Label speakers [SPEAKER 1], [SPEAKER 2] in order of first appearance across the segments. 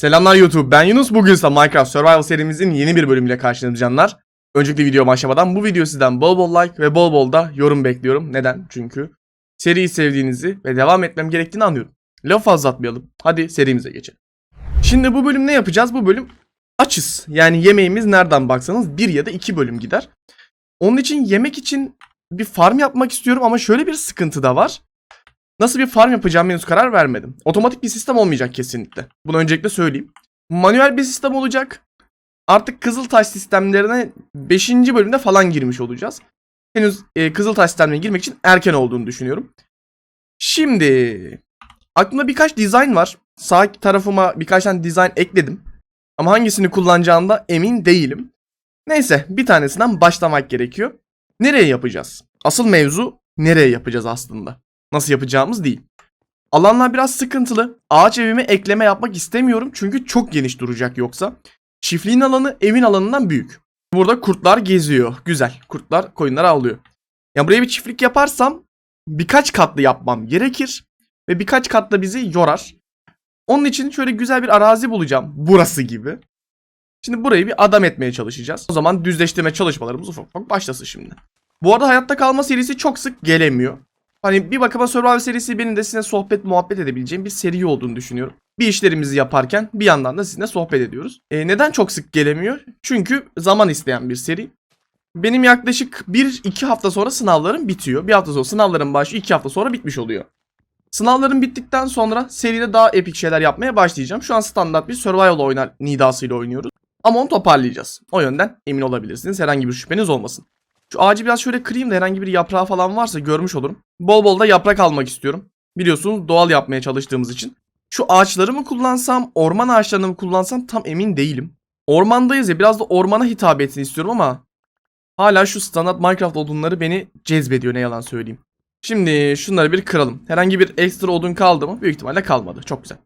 [SPEAKER 1] Selamlar YouTube ben Yunus bugün size Minecraft Survival serimizin yeni bir bölümüyle karşınızdayım canlar. Öncelikle video başlamadan bu video sizden bol bol like ve bol bol da yorum bekliyorum. Neden? Çünkü seriyi sevdiğinizi ve devam etmem gerektiğini anlıyorum. Lafı fazla atmayalım. Hadi serimize geçelim. Şimdi bu bölüm ne yapacağız? Bu bölüm açız. Yani yemeğimiz nereden baksanız bir ya da iki bölüm gider. Onun için yemek için bir farm yapmak istiyorum ama şöyle bir sıkıntı da var. Nasıl bir farm yapacağım henüz karar vermedim. Otomatik bir sistem olmayacak kesinlikle. Bunu öncelikle söyleyeyim. Manuel bir sistem olacak. Artık Kızıltaş sistemlerine 5. bölümde falan girmiş olacağız. Henüz e, Kızıltaş sistemine girmek için erken olduğunu düşünüyorum. Şimdi aklımda birkaç dizayn var. Sağ tarafıma birkaç tane dizayn ekledim. Ama hangisini kullanacağımda emin değilim. Neyse bir tanesinden başlamak gerekiyor. Nereye yapacağız? Asıl mevzu nereye yapacağız aslında? Nasıl yapacağımız değil. Alanlar biraz sıkıntılı. Ağaç evime ekleme yapmak istemiyorum çünkü çok geniş duracak yoksa. Çiftliğin alanı evin alanından büyük. Burada kurtlar geziyor. Güzel. Kurtlar koyunları avlıyor. Ya buraya bir çiftlik yaparsam birkaç katlı yapmam gerekir ve birkaç katlı bizi yorar. Onun için şöyle güzel bir arazi bulacağım. Burası gibi. Şimdi burayı bir adam etmeye çalışacağız. O zaman düzleştirme çalışmalarımız ufak ufak başlasın şimdi. Bu arada hayatta kalma serisi çok sık gelemiyor. Hani bir bakıma Survivor serisi benim de sizinle sohbet muhabbet edebileceğim bir seri olduğunu düşünüyorum. Bir işlerimizi yaparken bir yandan da sizinle sohbet ediyoruz. E, neden çok sık gelemiyor? Çünkü zaman isteyen bir seri. Benim yaklaşık 1-2 hafta sonra sınavlarım bitiyor. Bir hafta sonra sınavlarım başlıyor. 2 hafta sonra bitmiş oluyor. Sınavlarım bittikten sonra seride daha epik şeyler yapmaya başlayacağım. Şu an standart bir survival oynar nidasıyla oynuyoruz. Ama onu toparlayacağız. O yönden emin olabilirsiniz. Herhangi bir şüpheniz olmasın. Şu ağacı biraz şöyle kırayım da herhangi bir yaprağı falan varsa görmüş olurum. Bol bol da yaprak almak istiyorum. Biliyorsunuz doğal yapmaya çalıştığımız için. Şu ağaçları mı kullansam, orman ağaçlarını mı kullansam tam emin değilim. Ormandayız ya biraz da ormana hitap etsin istiyorum ama hala şu standart Minecraft odunları beni cezbediyor ne yalan söyleyeyim. Şimdi şunları bir kıralım. Herhangi bir ekstra odun kaldı mı? Büyük ihtimalle kalmadı. Çok güzel.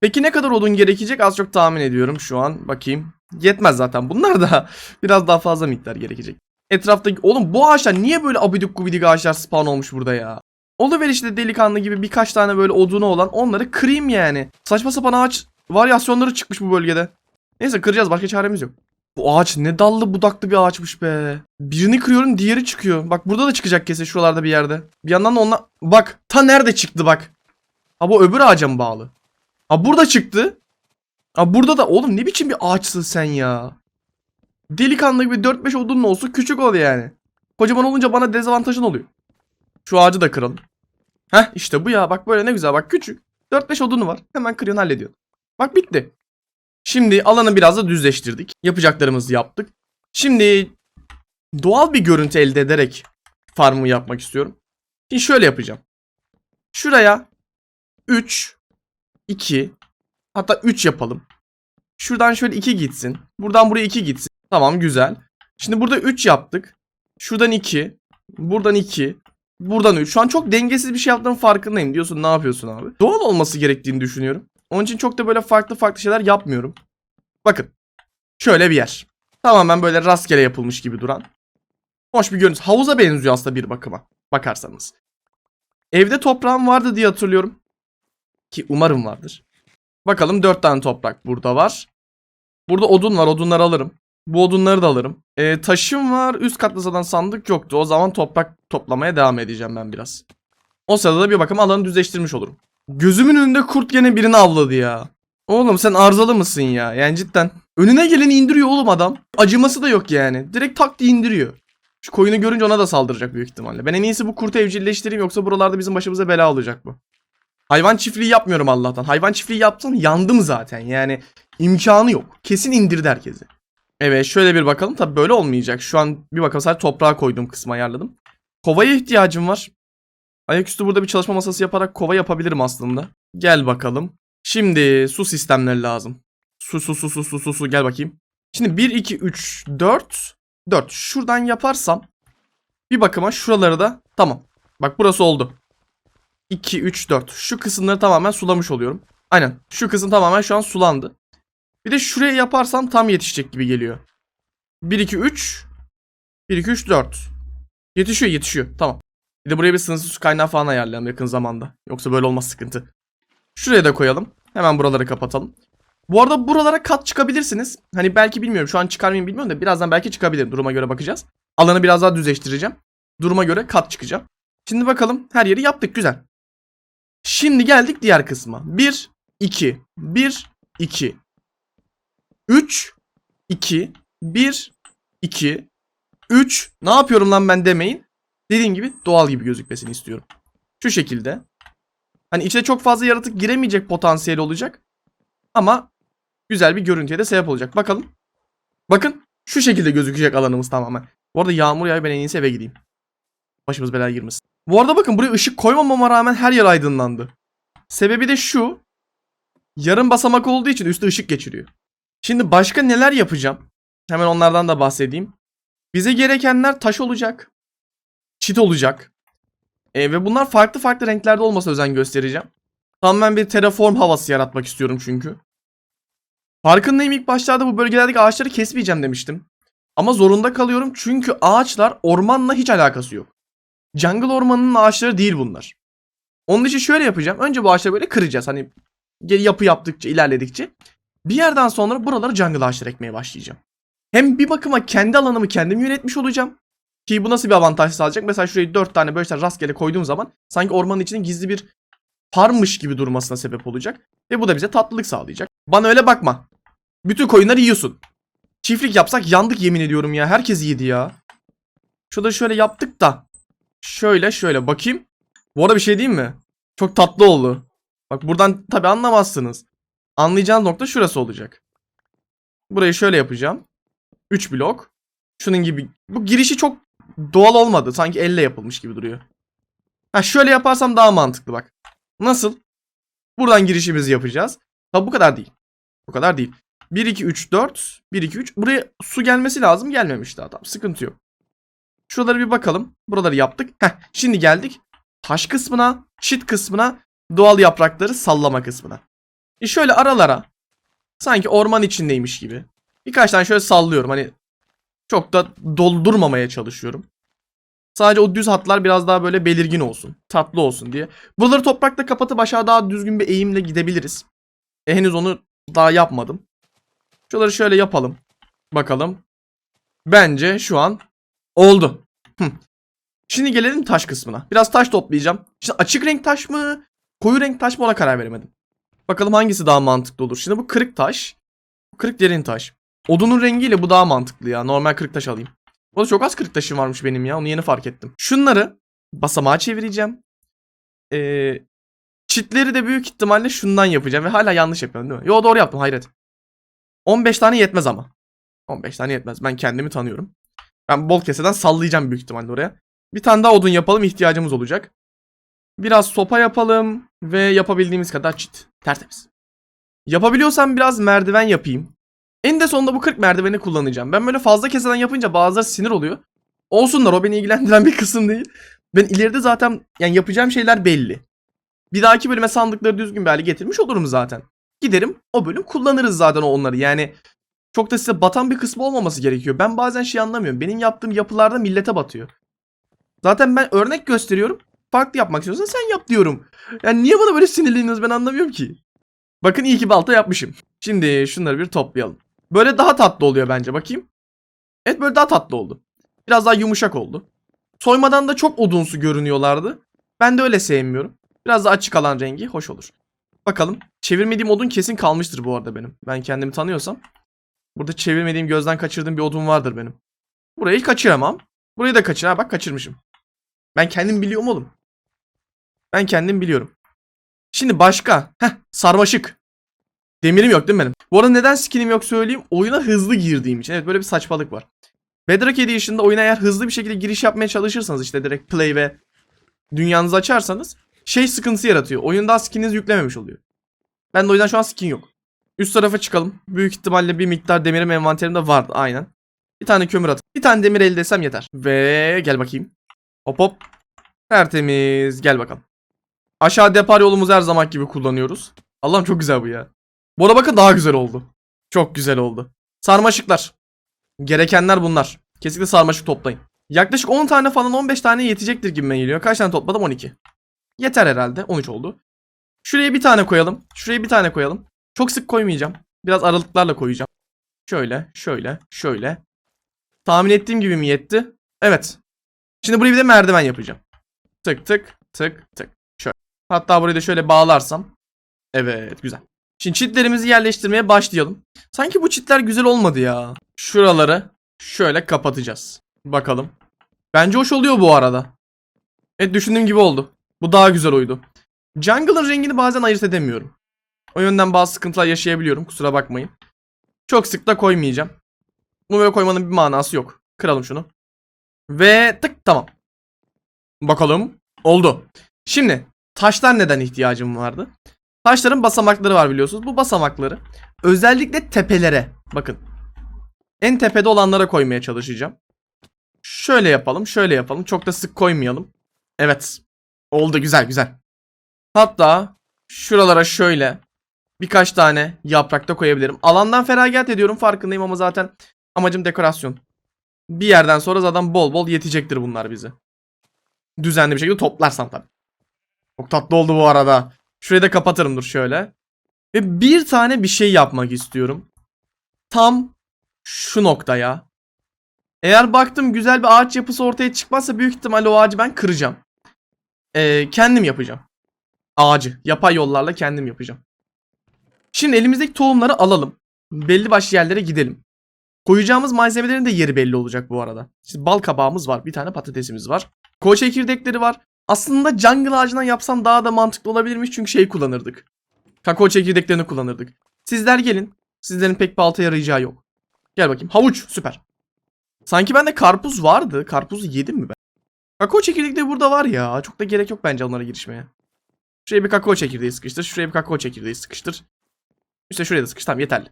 [SPEAKER 1] Peki ne kadar odun gerekecek? Az çok tahmin ediyorum şu an. Bakayım. Yetmez zaten. Bunlar da biraz daha fazla miktar gerekecek. Etraftaki... Oğlum bu ağaçlar niye böyle abidik gubidik ağaçlar spawn olmuş burada ya? Oluver işte delikanlı gibi birkaç tane böyle odunu olan onları kırayım yani. Saçma sapan ağaç varyasyonları çıkmış bu bölgede. Neyse kıracağız başka çaremiz yok. Bu ağaç ne dallı budaklı bir ağaçmış be. Birini kırıyorum diğeri çıkıyor. Bak burada da çıkacak kesin şuralarda bir yerde. Bir yandan da onunla... Bak ta nerede çıktı bak. Ha bu öbür ağaca mı bağlı? Ha burada çıktı. Ha burada da oğlum ne biçim bir ağaçsın sen ya. Delikanlı gibi 4-5 odunun olsun küçük ol yani. Kocaman olunca bana dezavantajın oluyor. Şu ağacı da kıralım. Heh işte bu ya bak böyle ne güzel bak küçük. 4-5 odunu var hemen kırıyorsun hallediyorsun. Bak bitti. Şimdi alanı biraz da düzleştirdik. Yapacaklarımızı yaptık. Şimdi doğal bir görüntü elde ederek farmı yapmak istiyorum. Şimdi şöyle yapacağım. Şuraya 3, 2, hatta 3 yapalım. Şuradan şöyle 2 gitsin. Buradan buraya 2 gitsin. Tamam güzel. Şimdi burada 3 yaptık. Şuradan 2. Buradan 2. Buradan 3. Şu an çok dengesiz bir şey yaptığım farkındayım. Diyorsun ne yapıyorsun abi? Doğal olması gerektiğini düşünüyorum. Onun için çok da böyle farklı farklı şeyler yapmıyorum. Bakın. Şöyle bir yer. Tamamen böyle rastgele yapılmış gibi duran. Hoş bir görüntü. Havuza benziyor aslında bir bakıma. Bakarsanız. Evde toprağım vardı diye hatırlıyorum. Ki umarım vardır. Bakalım 4 tane toprak burada var. Burada odun var. Odunları alırım. Bu odunları da alırım. Ee, taşım var. Üst katta zaten sandık yoktu. O zaman toprak toplamaya devam edeceğim ben biraz. O sırada da bir bakıma alanı düzleştirmiş olurum. Gözümün önünde kurt gene birini avladı ya. Oğlum sen arızalı mısın ya? Yani cidden. Önüne geleni indiriyor oğlum adam. Acıması da yok yani. Direkt tak diye indiriyor. Şu koyunu görünce ona da saldıracak büyük ihtimalle. Ben en iyisi bu kurtu evcilleştireyim yoksa buralarda bizim başımıza bela olacak bu. Hayvan çiftliği yapmıyorum Allah'tan. Hayvan çiftliği yapsam yandım zaten. Yani imkanı yok. Kesin indirdi herkesi. Evet şöyle bir bakalım. Tabi böyle olmayacak. Şu an bir bakalım sadece toprağa koyduğum kısmı ayarladım. Kovaya ihtiyacım var. Ayaküstü burada bir çalışma masası yaparak kova yapabilirim aslında. Gel bakalım. Şimdi su sistemleri lazım. Su su su su su su su gel bakayım. Şimdi 1 2 3 4 4 şuradan yaparsam bir bakıma şuraları da tamam. Bak burası oldu. 2 3 4 şu kısımları tamamen sulamış oluyorum. Aynen şu kısım tamamen şu an sulandı. Bir de şuraya yaparsam tam yetişecek gibi geliyor. 1 2 3 1 2 3 4 Yetişiyor yetişiyor tamam. Bir de buraya bir sınırsız kaynağı falan ayarlayalım yakın zamanda. Yoksa böyle olmaz sıkıntı. Şuraya da koyalım. Hemen buraları kapatalım. Bu arada buralara kat çıkabilirsiniz. Hani belki bilmiyorum şu an çıkar mıyım bilmiyorum da birazdan belki çıkabilir. Duruma göre bakacağız. Alanı biraz daha düzleştireceğim. Duruma göre kat çıkacağım. Şimdi bakalım her yeri yaptık güzel. Şimdi geldik diğer kısma. 1, 2, 1, 2, 3, 2, 1, 2, 3. Ne yapıyorum lan ben demeyin. Dediğim gibi doğal gibi gözükmesini istiyorum. Şu şekilde. Hani içine çok fazla yaratık giremeyecek potansiyeli olacak. Ama güzel bir görüntüye de sebep olacak. Bakalım. Bakın şu şekilde gözükecek alanımız tamamen. Bu arada yağmur yağıyor ben en iyisi eve gideyim. Başımız belaya girmesin. Bu arada bakın buraya ışık koymamama rağmen her yer aydınlandı. Sebebi de şu. Yarım basamak olduğu için üstte ışık geçiriyor. Şimdi başka neler yapacağım? Hemen onlardan da bahsedeyim. Bize gerekenler taş olacak. Çit olacak. E, ve bunlar farklı farklı renklerde olmasına özen göstereceğim. Tamamen bir terraform havası yaratmak istiyorum çünkü. Farkındayım ilk başlarda bu bölgelerdeki ağaçları kesmeyeceğim demiştim. Ama zorunda kalıyorum çünkü ağaçlar ormanla hiç alakası yok. Jungle ormanının ağaçları değil bunlar. Onun için şöyle yapacağım. Önce bu ağaçları böyle kıracağız. Hani yapı yaptıkça, ilerledikçe. Bir yerden sonra buralara jungle ağaçları ekmeye başlayacağım. Hem bir bakıma kendi alanımı kendim yönetmiş olacağım. Ki bu nasıl bir avantaj sağlayacak? Mesela şurayı 4 tane 5 tane rastgele koyduğum zaman sanki ormanın içinde gizli bir farmmış gibi durmasına sebep olacak. Ve bu da bize tatlılık sağlayacak. Bana öyle bakma. Bütün koyunları yiyorsun. Çiftlik yapsak yandık yemin ediyorum ya. Herkes yedi ya. Şurada şöyle yaptık da. Şöyle şöyle bakayım. Bu arada bir şey diyeyim mi? Çok tatlı oldu. Bak buradan tabi anlamazsınız. Anlayacağınız nokta şurası olacak. Burayı şöyle yapacağım. 3 blok. Şunun gibi. Bu girişi çok doğal olmadı. Sanki elle yapılmış gibi duruyor. Ha şöyle yaparsam daha mantıklı bak. Nasıl? Buradan girişimizi yapacağız. Tabi bu kadar değil. Bu kadar değil. 1 2 3 4 1 2 3 buraya su gelmesi lazım. Gelmemiş daha tamam. Sıkıntı yok. Şuraları bir bakalım. Buraları yaptık. Heh, şimdi geldik taş kısmına, çit kısmına, doğal yaprakları sallama kısmına. E şöyle aralara sanki orman içindeymiş gibi. Birkaç tane şöyle sallıyorum. Hani çok da doldurmamaya çalışıyorum. Sadece o düz hatlar biraz daha böyle belirgin olsun. Tatlı olsun diye. Buraları toprakla kapatıp aşağı daha düzgün bir eğimle gidebiliriz. E henüz onu daha yapmadım. Şuraları şöyle yapalım. Bakalım. Bence şu an oldu. Şimdi gelelim taş kısmına. Biraz taş toplayacağım. Şimdi açık renk taş mı? Koyu renk taş mı ona karar veremedim. Bakalım hangisi daha mantıklı olur. Şimdi bu kırık taş. Bu kırık derin taş. Odunun rengiyle bu daha mantıklı ya. Normal kırık taş alayım. Bu arada çok az kırık taşım varmış benim ya. Onu yeni fark ettim. Şunları basamağa çevireceğim. Ee, çitleri de büyük ihtimalle şundan yapacağım. Ve hala yanlış yapıyorum değil mi? Yo doğru yaptım hayret. 15 tane yetmez ama. 15 tane yetmez. Ben kendimi tanıyorum. Ben bol keseden sallayacağım büyük ihtimalle oraya. Bir tane daha odun yapalım ihtiyacımız olacak. Biraz sopa yapalım ve yapabildiğimiz kadar çit. Tertemiz. Yapabiliyorsam biraz merdiven yapayım. En de sonunda bu 40 merdiveni kullanacağım. Ben böyle fazla keseden yapınca bazıları sinir oluyor. Olsunlar o beni ilgilendiren bir kısım değil. Ben ileride zaten yani yapacağım şeyler belli. Bir dahaki bölüme sandıkları düzgün bir hale getirmiş olurum zaten. Giderim o bölüm kullanırız zaten onları. Yani çok da size batan bir kısmı olmaması gerekiyor. Ben bazen şey anlamıyorum. Benim yaptığım yapılarda millete batıyor. Zaten ben örnek gösteriyorum. Farklı yapmak istiyorsan sen yap diyorum. Yani niye bana böyle sinirleniyorsunuz ben anlamıyorum ki. Bakın iyi ki balta yapmışım. Şimdi şunları bir toplayalım. Böyle daha tatlı oluyor bence bakayım. Evet böyle daha tatlı oldu. Biraz daha yumuşak oldu. Soymadan da çok odunsu görünüyorlardı. Ben de öyle sevmiyorum. Biraz daha açık alan rengi hoş olur. Bakalım. Çevirmediğim odun kesin kalmıştır bu arada benim. Ben kendimi tanıyorsam. Burada çevirmediğim gözden kaçırdığım bir odun vardır benim. Burayı kaçıramam. Burayı da kaçır. Ha bak kaçırmışım. Ben kendim biliyorum oğlum. Ben kendim biliyorum. Şimdi başka. Heh sarmaşık. Demirim yok değil mi benim? Bu arada neden skinim yok söyleyeyim. Oyuna hızlı girdiğim için. Evet böyle bir saçmalık var. Bedrock Edition'da oyuna eğer hızlı bir şekilde giriş yapmaya çalışırsanız işte direkt play ve dünyanızı açarsanız şey sıkıntısı yaratıyor. Oyunda skininiz yüklememiş oluyor. Ben de o yüzden şu an skin yok. Üst tarafa çıkalım. Büyük ihtimalle bir miktar demirim envanterimde vardı aynen. Bir tane kömür at. Bir tane demir elde etsem yeter. Ve gel bakayım. Hop hop. Tertemiz. Gel bakalım. Aşağı depar yolumuzu her zaman gibi kullanıyoruz. Allah'ım çok güzel bu ya. Bu arada bakın daha güzel oldu. Çok güzel oldu. Sarmaşıklar. Gerekenler bunlar. Kesinlikle sarmaşık toplayın. Yaklaşık 10 tane falan 15 tane yetecektir gibi geliyor. Kaç tane topladım? 12. Yeter herhalde. 13 oldu. Şuraya bir tane koyalım. Şuraya bir tane koyalım. Çok sık koymayacağım. Biraz aralıklarla koyacağım. Şöyle, şöyle, şöyle. Tahmin ettiğim gibi mi yetti? Evet. Şimdi buraya bir de merdiven yapacağım. Tık tık tık tık. Hatta burayı da şöyle bağlarsam. Evet güzel. Şimdi çitlerimizi yerleştirmeye başlayalım. Sanki bu çitler güzel olmadı ya. Şuraları şöyle kapatacağız. Bakalım. Bence hoş oluyor bu arada. Evet düşündüğüm gibi oldu. Bu daha güzel oydu. Jungle'ın rengini bazen ayırt edemiyorum. O yönden bazı sıkıntılar yaşayabiliyorum. Kusura bakmayın. Çok sık da koymayacağım. Bunu böyle koymanın bir manası yok. Kıralım şunu. Ve tık tamam. Bakalım. Oldu. Şimdi taşlar neden ihtiyacım vardı? Taşların basamakları var biliyorsunuz. Bu basamakları özellikle tepelere bakın. En tepede olanlara koymaya çalışacağım. Şöyle yapalım, şöyle yapalım. Çok da sık koymayalım. Evet. Oldu güzel güzel. Hatta şuralara şöyle birkaç tane yaprak da koyabilirim. Alandan feragat ediyorum farkındayım ama zaten amacım dekorasyon. Bir yerden sonra zaten bol bol yetecektir bunlar bize. Düzenli bir şekilde toplarsam tabii. Çok tatlı oldu bu arada. Şurayı da kapatırım dur şöyle. Ve bir tane bir şey yapmak istiyorum. Tam şu noktaya. Eğer baktım güzel bir ağaç yapısı ortaya çıkmazsa büyük ihtimalle o ağacı ben kıracağım. Ee, kendim yapacağım. Ağacı. Yapay yollarla kendim yapacağım. Şimdi elimizdeki tohumları alalım. Belli başlı yerlere gidelim. Koyacağımız malzemelerin de yeri belli olacak bu arada. Şimdi bal kabağımız var. Bir tane patatesimiz var. Koa çekirdekleri var. Aslında jungle ağacından yapsam daha da mantıklı olabilirmiş çünkü şey kullanırdık. Kakao çekirdeklerini kullanırdık. Sizler gelin. Sizlerin pek bir alta yarayacağı yok. Gel bakayım. Havuç süper. Sanki bende karpuz vardı. Karpuzu yedim mi ben? Kakao çekirdekleri burada var ya. Çok da gerek yok bence onlara girişmeye. Şuraya bir kakao çekirdeği sıkıştır. Şuraya bir kakao çekirdeği sıkıştır. İşte şuraya da sıkıştır. Tamam yeterli.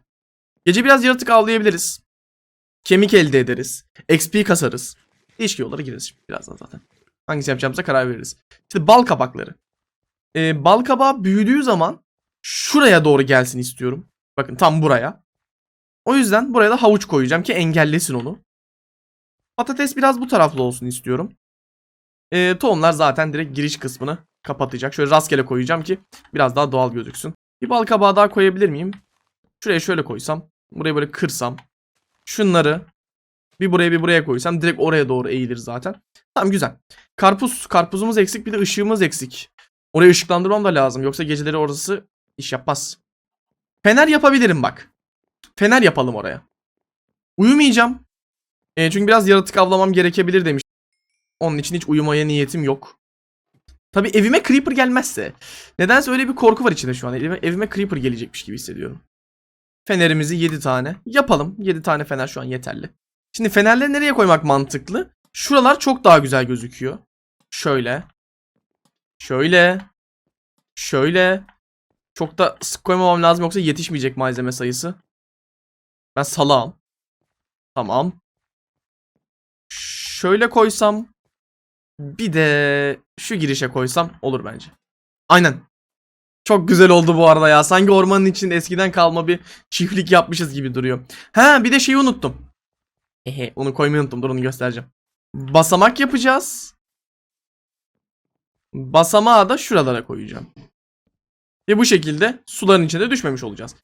[SPEAKER 1] Gece biraz yaratık avlayabiliriz. Kemik elde ederiz. XP kasarız. Değişik yollara gireriz birazdan zaten. Hangisi yapacağımıza karar veririz. İşte bal kabakları. Ee, bal kabağı büyüdüğü zaman şuraya doğru gelsin istiyorum. Bakın tam buraya. O yüzden buraya da havuç koyacağım ki engellesin onu. Patates biraz bu taraflı olsun istiyorum. Ee, tohumlar zaten direkt giriş kısmını kapatacak. Şöyle rastgele koyacağım ki biraz daha doğal gözüksün. Bir bal kabağı daha koyabilir miyim? Şuraya şöyle koysam. Burayı böyle kırsam. Şunları bir buraya bir buraya koysam direkt oraya doğru eğilir zaten. Tamam güzel. Karpuz. Karpuzumuz eksik bir de ışığımız eksik. Orayı ışıklandırmam da lazım. Yoksa geceleri orası iş yapmaz. Fener yapabilirim bak. Fener yapalım oraya. Uyumayacağım. E, çünkü biraz yaratık avlamam gerekebilir demiş. Onun için hiç uyumaya niyetim yok. Tabi evime creeper gelmezse. Nedense öyle bir korku var içinde şu an. Evime, evime creeper gelecekmiş gibi hissediyorum. Fenerimizi 7 tane yapalım. 7 tane fener şu an yeterli. Şimdi fenerleri nereye koymak mantıklı? Şuralar çok daha güzel gözüküyor. Şöyle. Şöyle. Şöyle. Çok da sık koymamam lazım yoksa yetişmeyecek malzeme sayısı. Ben salağım. Tamam. Şöyle koysam. Bir de şu girişe koysam olur bence. Aynen. Çok güzel oldu bu arada ya. Sanki ormanın içinde eskiden kalma bir çiftlik yapmışız gibi duruyor. Ha bir de şeyi unuttum. Ehe onu koymayı unuttum. Dur onu göstereceğim. Basamak yapacağız. Basamağı da şuralara koyacağım. Ve bu şekilde suların içine düşmemiş olacağız.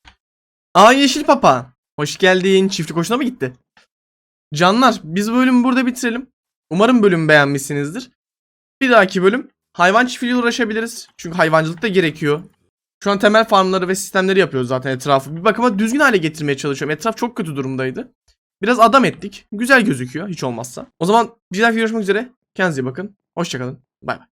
[SPEAKER 1] Aa yeşil papa. Hoş geldin. Çiftlik hoşuna mı gitti? Canlar biz bölümü burada bitirelim. Umarım bölümü beğenmişsinizdir. Bir dahaki bölüm hayvan çiftliğiyle uğraşabiliriz. Çünkü hayvancılık da gerekiyor. Şu an temel farmları ve sistemleri yapıyoruz zaten etrafı. Bir bakıma düzgün hale getirmeye çalışıyorum. Etraf çok kötü durumdaydı. Biraz adam ettik. Güzel gözüküyor hiç olmazsa. O zaman bir dahaki görüşmek üzere. Kendinize iyi bakın. Hoşçakalın. Bay bay.